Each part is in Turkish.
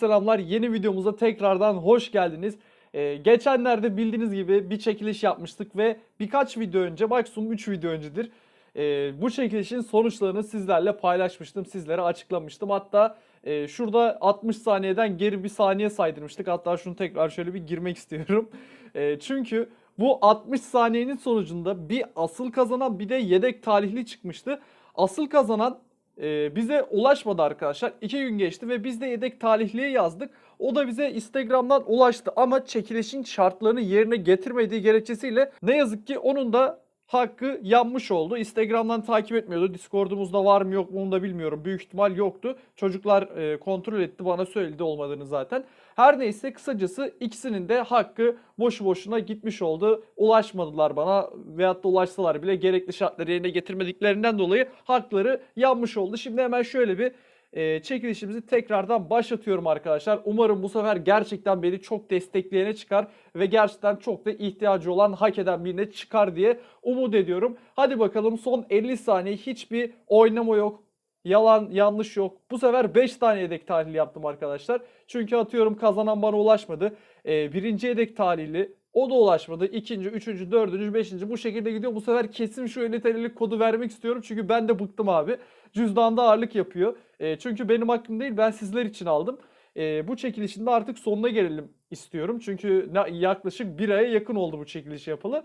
Selamlar yeni videomuza tekrardan hoş geldiniz. Ee, geçenlerde bildiğiniz gibi bir çekiliş yapmıştık ve birkaç video önce maksimum 3 video öncedir e, bu çekilişin sonuçlarını sizlerle paylaşmıştım. Sizlere açıklamıştım. Hatta e, şurada 60 saniyeden geri bir saniye saydırmıştık. Hatta şunu tekrar şöyle bir girmek istiyorum. E, çünkü bu 60 saniyenin sonucunda bir asıl kazanan bir de yedek talihli çıkmıştı. Asıl kazanan e, bize ulaşmadı arkadaşlar. 2 gün geçti ve biz de yedek talihliye yazdık. O da bize Instagram'dan ulaştı ama çekilişin şartlarını yerine getirmediği gerekçesiyle ne yazık ki onun da hakkı yanmış oldu. Instagram'dan takip etmiyordu. Discord'umuzda var mı yok mu onu da bilmiyorum. Büyük ihtimal yoktu. Çocuklar e, kontrol etti bana söyledi olmadığını zaten. Her neyse kısacası ikisinin de hakkı boşu boşuna gitmiş oldu. Ulaşmadılar bana veyahut da ulaşsalar bile gerekli şartları yerine getirmediklerinden dolayı hakları yanmış oldu. Şimdi hemen şöyle bir e, çekilişimizi tekrardan başlatıyorum arkadaşlar. Umarım bu sefer gerçekten beni çok destekleyene çıkar ve gerçekten çok da ihtiyacı olan hak eden birine çıkar diye umut ediyorum. Hadi bakalım son 50 saniye hiçbir oynama yok. Yalan yanlış yok. Bu sefer 5 tane yedek tahlili yaptım arkadaşlar. Çünkü atıyorum kazanan bana ulaşmadı. Ee, birinci yedek tahlili o da ulaşmadı. İkinci, üçüncü, dördüncü, beşinci bu şekilde gidiyor. Bu sefer kesin şu 50 TL'lik kodu vermek istiyorum. Çünkü ben de bıktım abi. Cüzdanda ağırlık yapıyor. E, çünkü benim hakkım değil ben sizler için aldım. E, bu çekilişin de artık sonuna gelelim istiyorum. Çünkü yaklaşık bir aya yakın oldu bu çekilişi yapalı.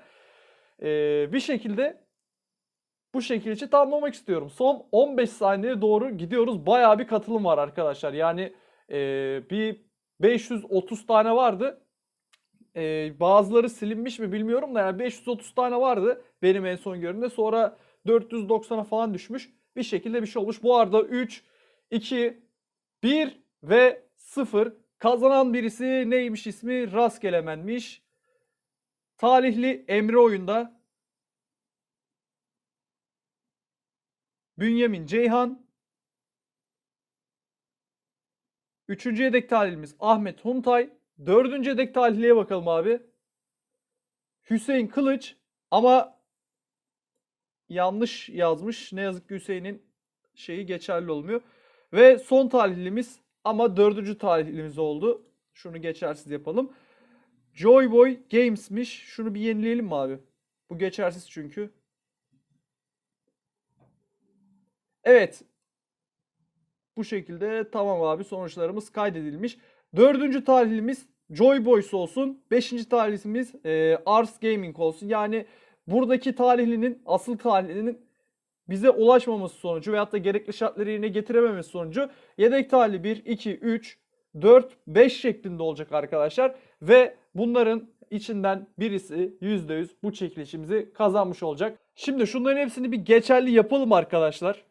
E, bir şekilde bu çekilişi tamamlamak istiyorum. Son 15 saniyeye doğru gidiyoruz. Bayağı bir katılım var arkadaşlar. Yani e, bir 530 tane vardı. E, bazıları silinmiş mi bilmiyorum da yani 530 tane vardı benim en son gördüğümde. Sonra 490'a falan düşmüş. Bir şekilde bir şey olmuş. Bu arada 3, 2, 1 ve 0. Kazanan birisi neymiş ismi? Rastgelemenmiş. Talihli Emre oyunda. Bünyamin Ceyhan. Üçüncü yedek talihlimiz Ahmet Huntay. Dördüncü yedek talihliye bakalım abi. Hüseyin Kılıç. Ama yanlış yazmış. Ne yazık ki Hüseyin'in şeyi geçerli olmuyor. Ve son talihlimiz ama dördüncü talihlimiz oldu. Şunu geçersiz yapalım. Joyboy Games'miş. Şunu bir yenileyelim mi abi? Bu geçersiz çünkü. Evet. Bu şekilde tamam abi sonuçlarımız kaydedilmiş. Dördüncü talihlimiz Joyboys olsun. Beşinci talihlimiz e, Ars Gaming olsun. Yani buradaki talihlinin asıl talihlinin bize ulaşmaması sonucu veyahut da gerekli şartları yerine getirememesi sonucu yedek talih 1, 2, 3, 4, 5 şeklinde olacak arkadaşlar. Ve bunların içinden birisi %100 bu çekilişimizi kazanmış olacak. Şimdi şunların hepsini bir geçerli yapalım arkadaşlar.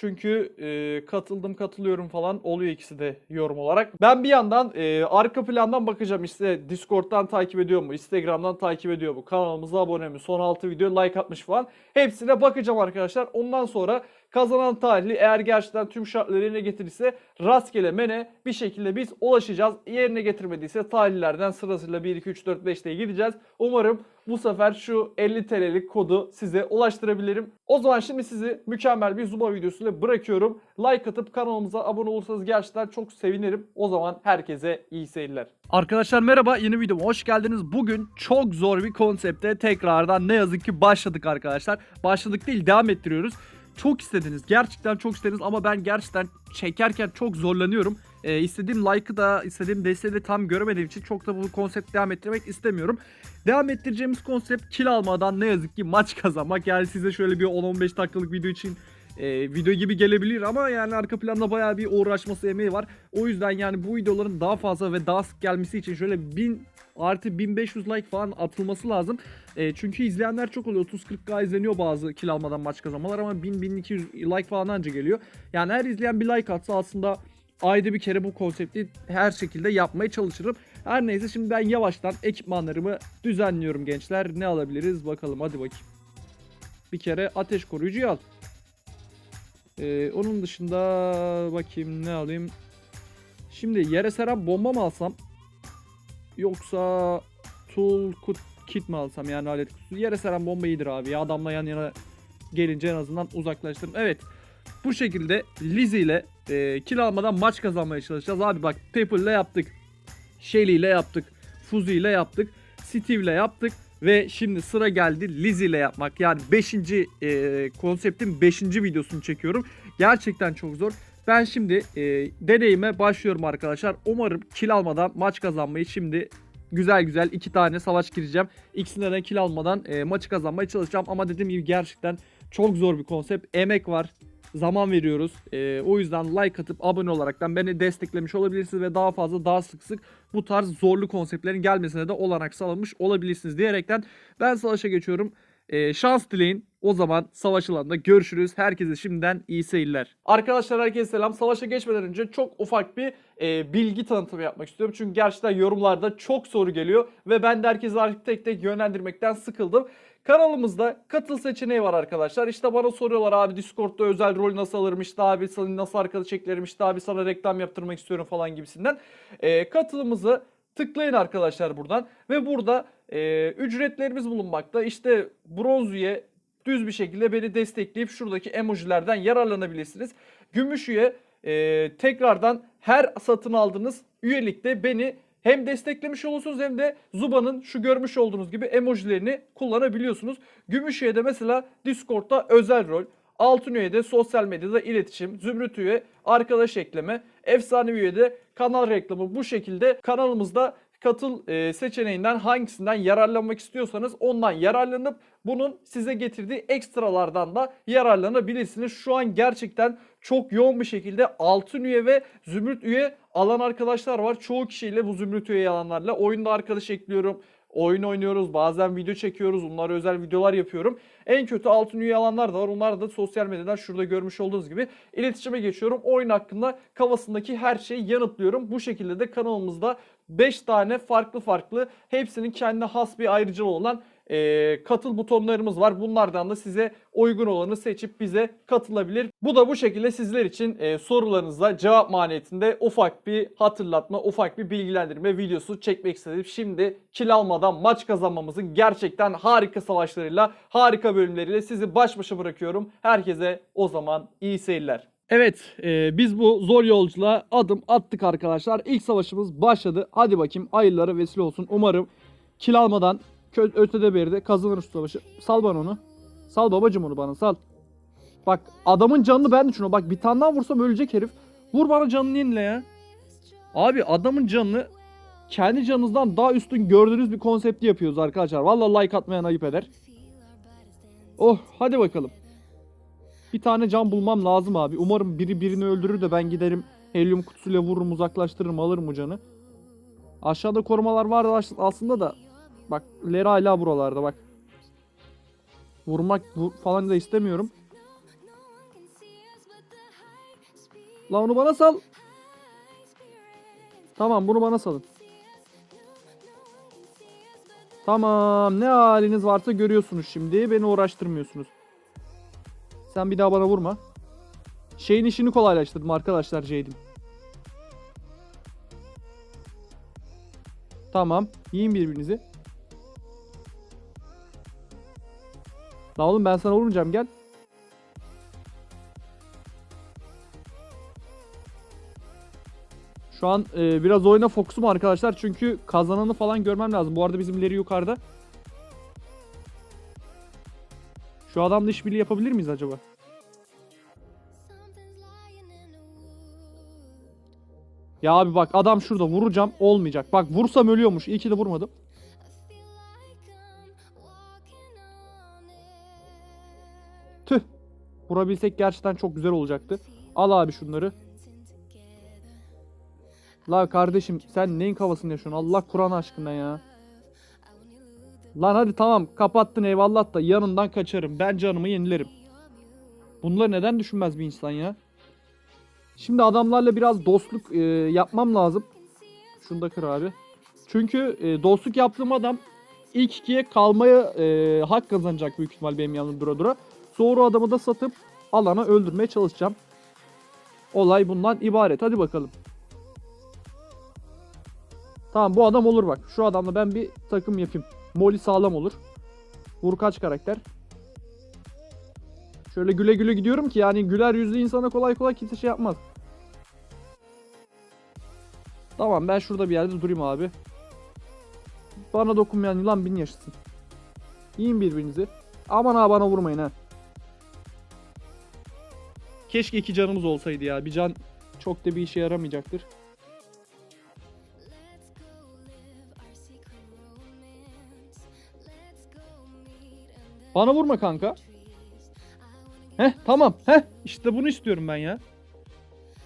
Çünkü e, katıldım katılıyorum falan oluyor ikisi de yorum olarak. Ben bir yandan e, arka plandan bakacağım işte Discord'dan takip ediyor mu, Instagram'dan takip ediyor mu, kanalımıza abone mi, son 6 video like atmış falan. Hepsine bakacağım arkadaşlar. Ondan sonra kazanan talihli eğer gerçekten tüm şartları yerine getirirse rastgele mene bir şekilde biz ulaşacağız. Yerine getirmediyse talihlerden sırasıyla 1, 2, 3, 4, 5 diye gideceğiz. Umarım bu sefer şu 50 TL'lik kodu size ulaştırabilirim. O zaman şimdi sizi mükemmel bir Zuma videosuyla bırakıyorum. Like atıp kanalımıza abone olursanız gerçekten çok sevinirim. O zaman herkese iyi seyirler. Arkadaşlar merhaba yeni videoma hoş geldiniz. Bugün çok zor bir konsepte tekrardan ne yazık ki başladık arkadaşlar. Başladık değil devam ettiriyoruz. Çok istediniz. Gerçekten çok istediniz ama ben gerçekten çekerken çok zorlanıyorum. Ee, istediğim like'ı da istediğim desteği de tam göremediğim için çok da bu konsept devam ettirmek istemiyorum. Devam ettireceğimiz konsept kill almadan ne yazık ki maç kazanmak. Yani size şöyle bir 10-15 dakikalık video için e, video gibi gelebilir ama yani arka planda bayağı bir uğraşması emeği var. O yüzden yani bu videoların daha fazla ve daha sık gelmesi için şöyle 1000 artı 1500 like falan atılması lazım. E, çünkü izleyenler çok oluyor. 30-40k izleniyor bazı kill almadan maç kazanmalar ama 1000-1200 like falan anca geliyor. Yani her izleyen bir like atsa aslında ayda bir kere bu konsepti her şekilde yapmaya çalışırım. Her neyse şimdi ben yavaştan ekipmanlarımı düzenliyorum gençler. Ne alabiliriz bakalım hadi bakayım. Bir kere ateş koruyucuyu al. Ee, onun dışında bakayım ne alayım. Şimdi yere seren bomba mı alsam? Yoksa tool kit, kit mi alsam yani alet kutusu? Yere seren bomba iyidir abi adamla yan yana gelince en azından uzaklaştırın. Evet bu şekilde Lizzie ile e, kill almadan maç kazanmaya çalışacağız. Abi bak Taple ile yaptık. Shelly ile yaptık. Fuzi ile yaptık. Steve ile yaptık. Ve şimdi sıra geldi Lizzie ile yapmak. Yani 5. E, konseptin 5. videosunu çekiyorum. Gerçekten çok zor. Ben şimdi e, deneyime başlıyorum arkadaşlar. Umarım kill almadan maç kazanmayı şimdi güzel güzel iki tane savaş gireceğim. İkisinde de kill almadan e, maçı kazanmaya çalışacağım. Ama dediğim gibi gerçekten çok zor bir konsept. Emek var. Zaman veriyoruz. E, o yüzden like atıp abone olaraktan beni desteklemiş olabilirsiniz ve daha fazla daha sık sık bu tarz zorlu konseptlerin gelmesine de olanak sağlamış olabilirsiniz diyerekten ben savaşa geçiyorum. E, şans dileyin. O zaman savaş alanında görüşürüz. Herkese şimdiden iyi seyirler. Arkadaşlar herkese selam. Savaşa geçmeden önce çok ufak bir e, bilgi tanıtımı yapmak istiyorum. Çünkü gerçekten yorumlarda çok soru geliyor ve ben de herkesi artık tek tek yönlendirmekten sıkıldım. Kanalımızda katıl seçeneği var arkadaşlar. İşte bana soruyorlar abi Discord'da özel rol nasıl alırım işte abi sana nasıl arkadaş eklerim işte abi sana reklam yaptırmak istiyorum falan gibisinden. E, katılımızı tıklayın arkadaşlar buradan ve burada e, ücretlerimiz bulunmakta. İşte bronz üye düz bir şekilde beni destekleyip şuradaki emojilerden yararlanabilirsiniz. Gümüş üye e, tekrardan her satın aldığınız üyelikte beni hem desteklemiş olursunuz hem de Zuba'nın şu görmüş olduğunuz gibi emojilerini kullanabiliyorsunuz. Gümüş üye de mesela Discord'da özel rol. Altın üye de sosyal medyada iletişim, zümrüt üye arkadaş ekleme, efsane üye de kanal reklamı bu şekilde kanalımızda katıl e, seçeneğinden hangisinden yararlanmak istiyorsanız ondan yararlanıp bunun size getirdiği ekstralardan da yararlanabilirsiniz. Şu an gerçekten çok yoğun bir şekilde altın üye ve zümrüt üye alan arkadaşlar var. Çoğu kişiyle bu zümrüt üye alanlarla oyunda arkadaş ekliyorum. Oyun oynuyoruz, bazen video çekiyoruz, onlara özel videolar yapıyorum. En kötü altın üye alanlar da var. Onlar da sosyal medyadan şurada görmüş olduğunuz gibi iletişime geçiyorum. Oyun hakkında kafasındaki her şeyi yanıtlıyorum. Bu şekilde de kanalımızda 5 tane farklı farklı hepsinin kendine has bir ayrıcalığı olan e, katıl butonlarımız var. Bunlardan da size uygun olanı seçip bize katılabilir. Bu da bu şekilde sizler için e, sorularınıza cevap mahiyetinde ufak bir hatırlatma, ufak bir bilgilendirme videosu çekmek istedim. Şimdi kil almadan maç kazanmamızın gerçekten harika savaşlarıyla, harika bölümleriyle sizi baş başa bırakıyorum. Herkese o zaman iyi seyirler. Evet e, biz bu zor yolculuğa adım attık arkadaşlar. İlk savaşımız başladı. Hadi bakayım hayırlara vesile olsun. Umarım kil almadan ötede beride kazanırız savaşı. Sal bana onu. Sal babacım onu bana sal. Bak adamın canını ben düşünüyorum. Bak bir tane daha vursam ölecek herif. Vur bana canını yenile ya. Abi adamın canını kendi canınızdan daha üstün gördüğünüz bir konsepti yapıyoruz arkadaşlar. Vallahi like atmayan ayıp eder. Oh hadi bakalım. Bir tane can bulmam lazım abi. Umarım biri birini öldürür de ben giderim helyum kutusuyla vururum uzaklaştırırım alırım o canı. Aşağıda korumalar var as- aslında da. Bak Lera hala buralarda bak. Vurmak bu falan da istemiyorum. La onu bana sal. Tamam bunu bana salın. Tamam ne haliniz varsa görüyorsunuz şimdi. Beni uğraştırmıyorsunuz. Sen bir daha bana vurma. Şeyin işini kolaylaştırdım arkadaşlar Jade'in. Tamam. Yiyin birbirinizi. La oğlum ben sana vurmayacağım gel. Şu an e, biraz oyuna fokusum arkadaşlar çünkü kazananı falan görmem lazım. Bu arada bizim ileri yukarıda. Şu adamla işbirliği yapabilir miyiz acaba? Ya abi bak adam şurada vuracağım olmayacak. Bak vursam ölüyormuş. İyi ki de vurmadım. Tüh. Vurabilsek gerçekten çok güzel olacaktı. Al abi şunları. La kardeşim sen neyin kafasını yaşıyorsun? Allah Kur'an aşkına ya. Lan hadi tamam kapattın eyvallah da yanından kaçarım. Ben canımı yenilerim. Bunları neden düşünmez bir insan ya? Şimdi adamlarla biraz dostluk e, yapmam lazım. Şunu da kır abi. Çünkü e, dostluk yaptığım adam ilk ikiye kalmaya e, hak kazanacak büyük ihtimal benim yanımda dura dura. Sonra adamı da satıp alana öldürmeye çalışacağım. Olay bundan ibaret. Hadi bakalım. Tamam bu adam olur bak. Şu adamla ben bir takım yapayım. Molly sağlam olur. Vurkaç karakter. Şöyle güle güle gidiyorum ki yani güler yüzlü insana kolay kolay kimse şey yapmaz. Tamam ben şurada bir yerde durayım abi. Bana dokunmayan yılan bin yaşasın. Yiyin birbirinizi. Aman ha bana vurmayın ha. Keşke iki canımız olsaydı ya. Bir can çok da bir işe yaramayacaktır. Bana vurma kanka. Heh tamam. Heh işte bunu istiyorum ben ya.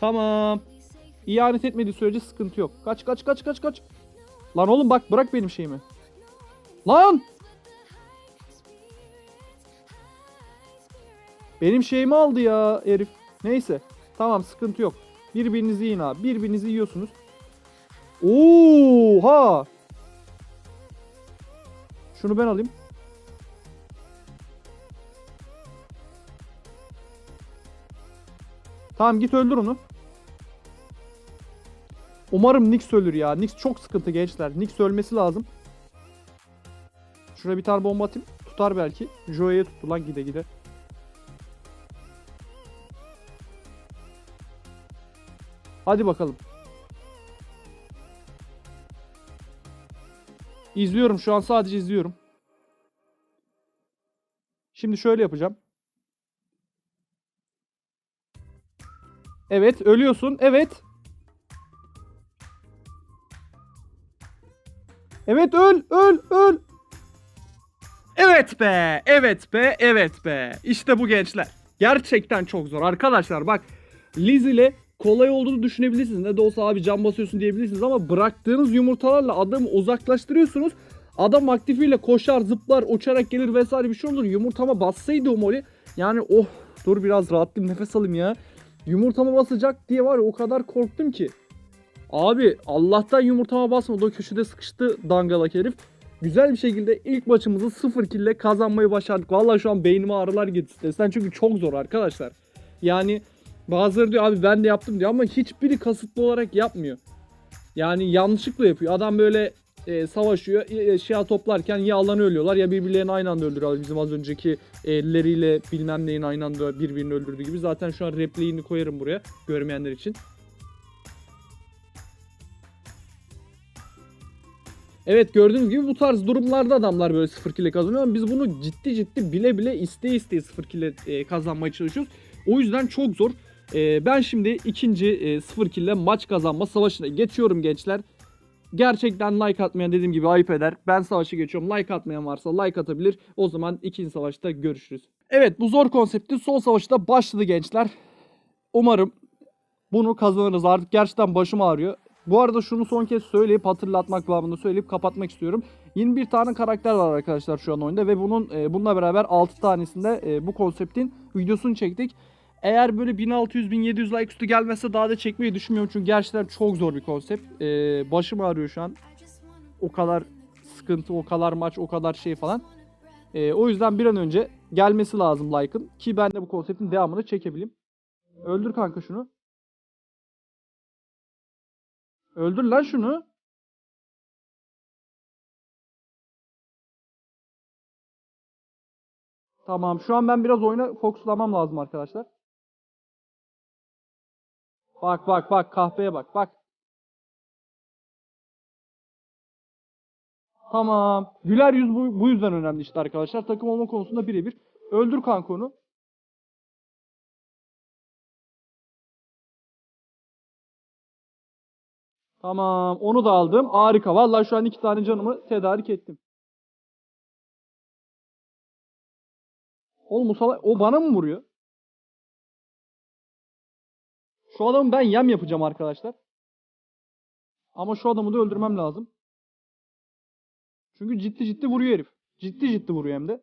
Tamam. İhanet etmediği sürece sıkıntı yok. Kaç kaç kaç kaç kaç. Lan oğlum bak bırak benim şeyimi. Lan! Benim şeyimi aldı ya herif. Neyse. Tamam sıkıntı yok. Birbirinizi yiyin abi. Birbirinizi yiyorsunuz. Oha! Şunu ben alayım. Tamam git öldür onu. Umarım Nix ölür ya. Nix çok sıkıntı gençler. Nix ölmesi lazım. Şuraya bir tane bomba atayım. Tutar belki. Joe'ye tuttu lan gide gide. Hadi bakalım. İzliyorum şu an sadece izliyorum. Şimdi şöyle yapacağım. Evet ölüyorsun. Evet. Evet öl öl öl. Evet be evet be evet be. İşte bu gençler. Gerçekten çok zor arkadaşlar bak. Liz ile kolay olduğunu düşünebilirsiniz. Ne de olsa abi can basıyorsun diyebilirsiniz ama bıraktığınız yumurtalarla adamı uzaklaştırıyorsunuz. Adam aktifiyle koşar, zıplar, uçarak gelir vesaire bir şey olur. Yumurtama bassaydı o moli. Yani oh dur biraz rahatlayayım nefes alayım ya. Yumurtama basacak diye var ya o kadar korktum ki. Abi Allah'tan yumurtama basmadı o köşede sıkıştı dangalak herif. Güzel bir şekilde ilk maçımızı 0 kille kazanmayı başardık. Vallahi şu an beynime ağrılar gitti stresten çünkü çok zor arkadaşlar. Yani bazıları diyor abi ben de yaptım diyor ama hiçbiri kasıtlı olarak yapmıyor. Yani yanlışlıkla yapıyor. Adam böyle e, savaşıyor, e, eşya toplarken ya alanı ölüyorlar ya birbirlerini aynı anda öldürüyorlar. Bizim az önceki elleriyle bilmem neyin aynı anda birbirini öldürdüğü gibi. Zaten şu an replayini koyarım buraya görmeyenler için. Evet gördüğünüz gibi bu tarz durumlarda adamlar böyle 0 kile kazanıyor ama biz bunu ciddi ciddi bile bile isteye isteye 0 kile e, kazanmaya çalışıyoruz. O yüzden çok zor. E, ben şimdi ikinci e, 0 kille maç kazanma savaşına geçiyorum gençler. Gerçekten like atmayan dediğim gibi ayıp eder. Ben savaşı geçiyorum. Like atmayan varsa like atabilir. O zaman ikinci savaşta görüşürüz. Evet bu zor konseptin son savaşı da başladı gençler. Umarım bunu kazanırız. Artık gerçekten başım ağrıyor. Bu arada şunu son kez söyleyip hatırlatmak babında söyleyip kapatmak istiyorum. 21 tane karakter var arkadaşlar şu an oyunda ve bunun e, bununla beraber 6 tanesinde e, bu konseptin videosunu çektik. Eğer böyle 1600-1700 like üstü gelmezse daha da çekmeyi düşünmüyorum çünkü gerçekten çok zor bir konsept. E, başım ağrıyor şu an. O kadar sıkıntı, o kadar maç, o kadar şey falan. E, o yüzden bir an önce gelmesi lazım like'ın ki ben de bu konseptin devamını çekebileyim. Öldür kanka şunu. Öldür lan şunu. Tamam. Şu an ben biraz oyuna fokuslamam lazım arkadaşlar. Bak bak bak kahpeye bak bak. Tamam. Güler yüz bu, bu yüzden önemli işte arkadaşlar. Takım olma konusunda birebir. Öldür kanka onu. Tamam. Onu da aldım. Harika. Vallahi şu an iki tane canımı tedarik ettim. Oğlum o salak- o bana mı vuruyor? Şu adamı ben yem yapacağım arkadaşlar. Ama şu adamı da öldürmem lazım. Çünkü ciddi ciddi vuruyor herif. Ciddi ciddi vuruyor hem de.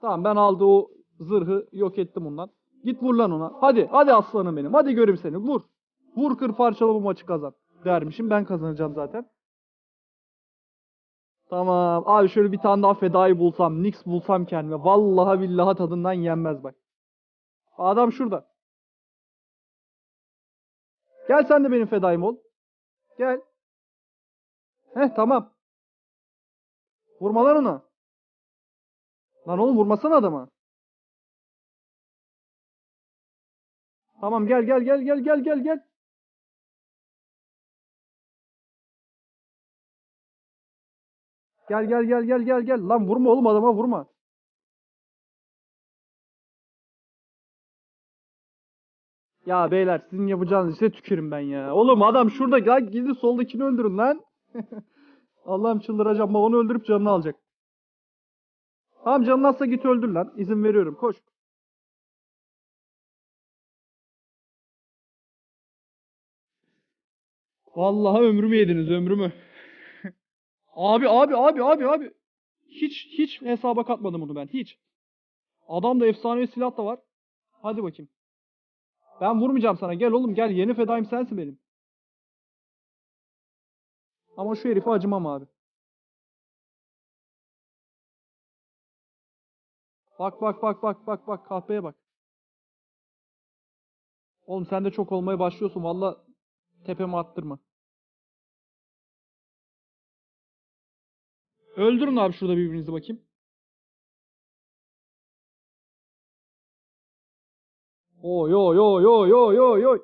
Tamam ben aldığı o zırhı yok ettim ondan. Git vur lan ona. Hadi hadi aslanım benim. Hadi göreyim seni. Vur. Vur kır parçala bu maçı kazan. Dermişim ben kazanacağım zaten. Tamam. Abi şöyle bir tane daha fedai bulsam. Nix bulsam kendime. Vallahi billahi tadından yenmez bak. Adam şurada. Gel sen de benim fedaim ol. Gel. Heh tamam. Vurma lan ona. Lan oğlum vurmasana adama. Tamam gel gel gel gel gel gel gel. Gel gel gel gel gel gel. Lan vurma oğlum adama vurma. Ya beyler sizin yapacağınız işe tükürüm ben ya. Oğlum adam şurada lan gidin soldakini öldürün lan. Allah'ım çıldıracağım. Bak onu öldürüp canını alacak. Tamam canın azsa git öldür lan. İzin veriyorum. Koş. Vallahi ömrümü yediniz ömrümü. abi abi abi abi abi. Hiç hiç hesaba katmadım bunu ben. Hiç. Adamda efsanevi silah da var. Hadi bakayım. Ben vurmayacağım sana. Gel oğlum gel. Yeni fedaim sensin benim. Ama şu herife acımam abi. Bak bak bak bak bak bak kahpeye bak. Oğlum sen de çok olmaya başlıyorsun. Valla tepeme attırma. Öldürün abi şurada birbirinizi bakayım. Oy oy oy oy oy oy oy.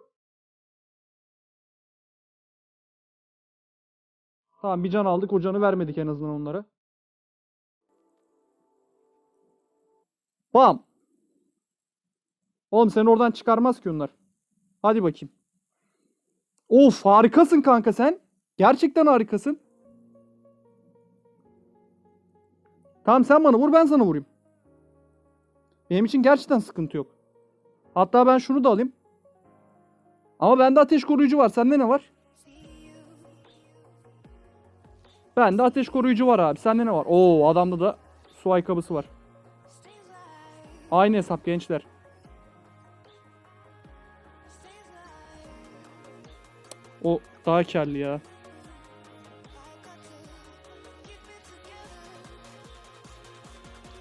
Tamam bir can aldık. O canı vermedik en azından onlara. Bam. Oğlum seni oradan çıkarmaz ki onlar. Hadi bakayım. Of harikasın kanka sen. Gerçekten harikasın. Tamam sen bana vur ben sana vurayım. Benim için gerçekten sıkıntı yok. Hatta ben şunu da alayım. Ama bende ateş koruyucu var. Sende ne var? Bende ateş koruyucu var abi. Sende ne var? Oo adamda da su ayakkabısı var. Aynı hesap gençler. O daha karlı ya.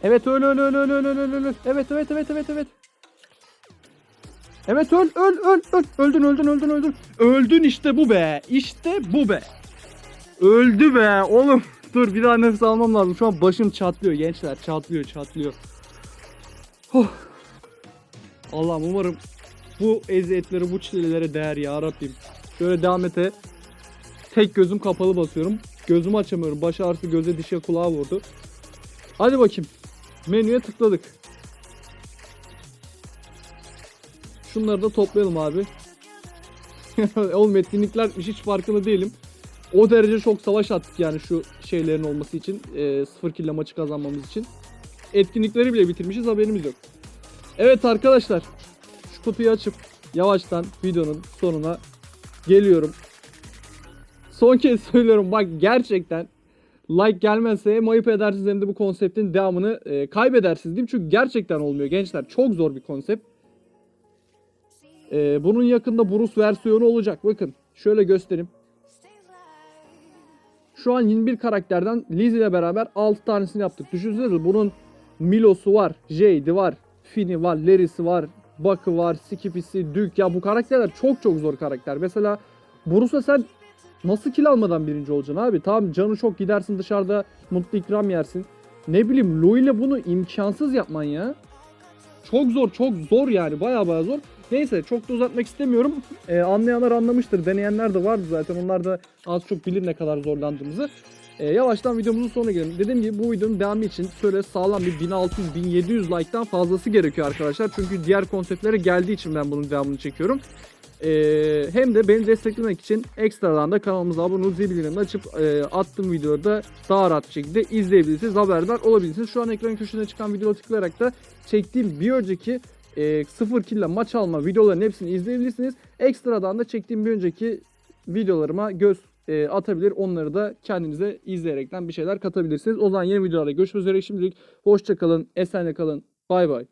Evet öyle öyle öyle öyle öyle öyle. Evet evet evet evet evet. Evet öl öl öl öl. Öldün öldün öldün öldün. Öldün işte bu be. İşte bu be. Öldü be oğlum. Dur bir daha nefes almam lazım. Şu an başım çatlıyor gençler. Çatlıyor çatlıyor. Huh. Allah'ım umarım bu eziyetlere, bu çilelere değer ya Rabbim. Şöyle devam ete. Tek gözüm kapalı basıyorum. Gözümü açamıyorum. Baş ağrısı göze dişe kulağa vurdu. Hadi bakayım. Menüye tıkladık. Şunları da toplayalım abi. Oğlum etkinliklermiş hiç farkında değilim. O derece çok savaş attık yani şu şeylerin olması için. E, sıfır kille maçı kazanmamız için. Etkinlikleri bile bitirmişiz haberimiz yok. Evet arkadaşlar. Şu kutuyu açıp yavaştan videonun sonuna geliyorum. Son kez söylüyorum bak gerçekten like gelmezse hem edersiniz hem de bu konseptin devamını e, kaybedersiniz diyeyim. Çünkü gerçekten olmuyor gençler. Çok zor bir konsept. E, bunun yakında Bruce versiyonu olacak. Bakın şöyle göstereyim. Şu an 21 karakterden Liz ile beraber 6 tanesini yaptık. Düşünsenize bunun Milo'su var, Jade'i var, Finn'i var, Larry'si var, Buck'ı var, Skippy'si, Duke. Ya bu karakterler çok çok zor karakter. Mesela Bruce'a sen nasıl kill almadan birinci olacaksın abi? Tamam canı çok gidersin dışarıda mutlu ikram yersin. Ne bileyim Lou ile bunu imkansız yapman ya. Çok zor çok zor yani baya baya zor. Neyse çok da uzatmak istemiyorum. Ee, anlayanlar anlamıştır. Deneyenler de vardı zaten. Onlar da az çok bilir ne kadar zorlandığımızı. Ee, yavaştan videomuzun sonuna gelelim. Dediğim gibi bu videonun devamı için şöyle sağlam bir 1600-1700 like'tan fazlası gerekiyor arkadaşlar. Çünkü diğer konseptlere geldiği için ben bunun devamını çekiyorum. Ee, hem de beni desteklemek için ekstradan da kanalımıza abone olup zil bildirimini açıp e, attığım videoları da daha rahat bir şekilde izleyebilirsiniz. Haberdar olabilirsiniz. Şu an ekran köşesine çıkan videoya tıklayarak da çektiğim bir önceki e, sıfır kille maç alma videolarının hepsini izleyebilirsiniz. Ekstradan da çektiğim bir önceki videolarıma göz e, atabilir. Onları da kendinize izleyerekten bir şeyler katabilirsiniz. O zaman yeni videolarda görüşmek üzere. Şimdilik hoşça kalın, esenle kalın. Bay bay.